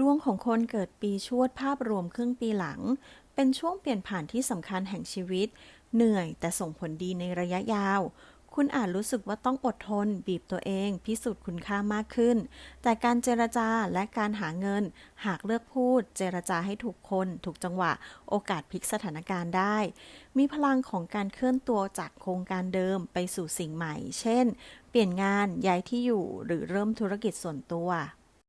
ดวงของคนเกิดปีชวดภาพรวมครึ่งปีหลัง เป็นช่วงเปลี่ยนผ่านที่สำคัญแห่งชีวิต เหนื่อยแต่ส่งผลดีในระยะยาว คุณอาจรู้สึกว่าต้องอดทน บีบตัวเอง พิสูจน์คุณค่ามากขึ้น แต่การเจรจาและการหาเงิน หากเลือกพูด เจรจาให้ถูกคน ถูกจังหวะ โอกาสพลิกสถานการณ์ได้ มีพลังของการเคลื่อนตัวจากโครงการเดิมไปสู่สิ่งใหม่ เช่น เปลี่ยนงานย้ายที่อยู่หรือเริ่มธุรกิจส่วนตัว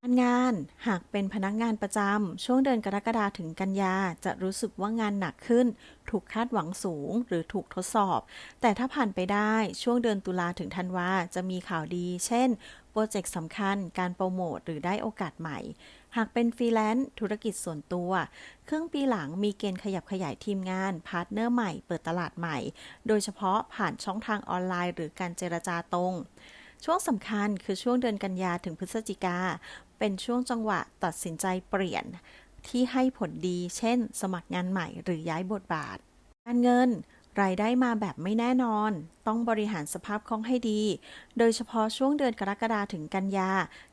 การงานหากเป็นพนักงานประจำช่วงเดือนกรกฎาถึงกันยาจะรู้สึกว่างานหนักขึ้น ถูกคาดหวังสูง หรือถูกทดสอบ แต่ถ้าผ่านไปได้ช่วงเดือนตุลาถึงธันวาจะมีข่าวดี เช่น โปรเจกต์สำคัญ การโปรโมทหรือได้โอกาสใหม่ หากเป็นฟรีแลนซ์ธุรกิจส่วนตัว ครึ่งปีหลังมีเกณฑ์ขยับขยายทีมงาน พาร์ทเนอร์ใหม่ เปิดตลาดใหม่ โดยเฉพาะผ่านช่องทางออนไลน์ หรือการเจรจาตรง ช่วงสำคัญคือช่วงเดือนกันยาถึงพฤศจิกา เป็นช่วงจังหวะตัดสินใจเปลี่ยนที่ให้ผลดี เช่น สมัครงานใหม่หรือย้ายบทบาท การเงิน รายได้มาแบบไม่แน่นอน ต้องบริหารสภาพคล่องให้ดี โดยเฉพาะช่วงเดือนกรกฎาถึงกันยา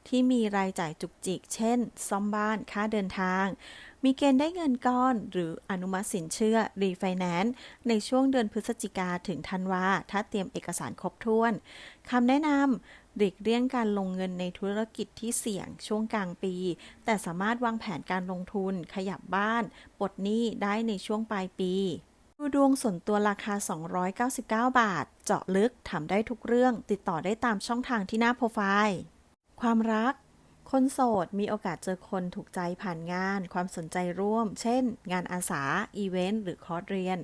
ที่มีรายจ่ายจุกจิก เช่น ซ่อมบ้าน ค่าเดินทาง มีเกณฑ์ได้เงินก้อน หรืออนุมัติสินเชื่อ รีไฟแนนซ์ ในช่วงเดือนพฤศจิกาถึงธันวา ถ้าเตรียมเอกสารครบถ้วน คำแนะนำหลีกเลี่ยงการลงเงินในธุรกิจที่เสี่ยงช่วงกลางปี แต่สามารถวางแผนการลงทุน ขยับบ้าน ปลดหนี้ได้ในช่วงปลายปี ดูดวงส่วนตัวราคา 299 บาท เจาะลึกถามได้ทุกเรื่อง ติดต่อได้ตามช่องทางที่หน้าโปรไฟล์ ความรัก คนโสดมีโอกาสเจอคนถูกใจผ่านงาน ความสนใจร่วม เช่น งานอาสา อีเวนต์ หรือคอร์สเรียน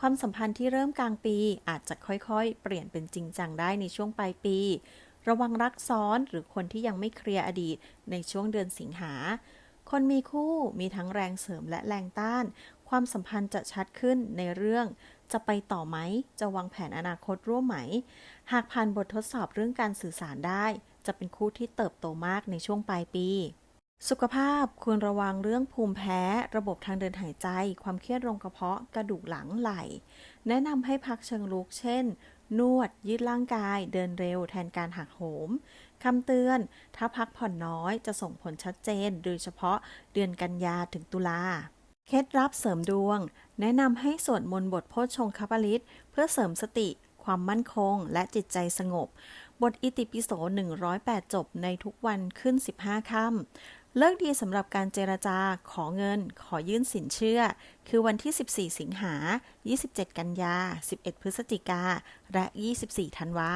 ความสัมพันธ์ที่เริ่มกลางปีอาจจะค่อยๆ เปลี่ยนเป็นจริงจังได้ในช่วงปลายปี ระวังรักซ้อนหรือคนที่ยังไม่เคลียร์อดีตในช่วงเดือนสิงหา คนมีคู่มีทั้งแรงเสริมและแรงต้าน ความสัมพันธ์จะชัดขึ้นในเรื่อง จะไปต่อไหม จะวางแผนอนาคตร่วมไหม หากผ่านบททดสอบเรื่องการสื่อสารได้ จะเป็นคู่ที่เติบโตมากในช่วงปลายปีสุขภาพควรระวังเรื่องภูมิแพ้ ระบบทางเดินหายใจ ความเครียดลงกระเพาะ กระดูกหลังไหล่ แนะนำให้พักเชิงลุกเช่น นวด ยืดร่างกาย เดินเร็วแทนการหักโหมคำเตือน ถ้าพักผ่อนน้อยจะส่งผลชัดเจน โดยเฉพาะเดือนกันยาถึงตุลา เคล็ดลับเสริมดวง แนะนำให้สวดมนต์บทโพชฌงคปลิตเพื่อเสริมสติ ความมั่นคง และจิตใจสงบ บทอิติปิโส 108 จบในทุกวันขึ้น 15 ค่ำ เลิกดีสำหรับการเจรจาขอเงิน ขอยื่นสินเชื่อ คือวันที่ 14 สิงหา 27 กันยา 11 พฤศจิกา และ 24 ธันวา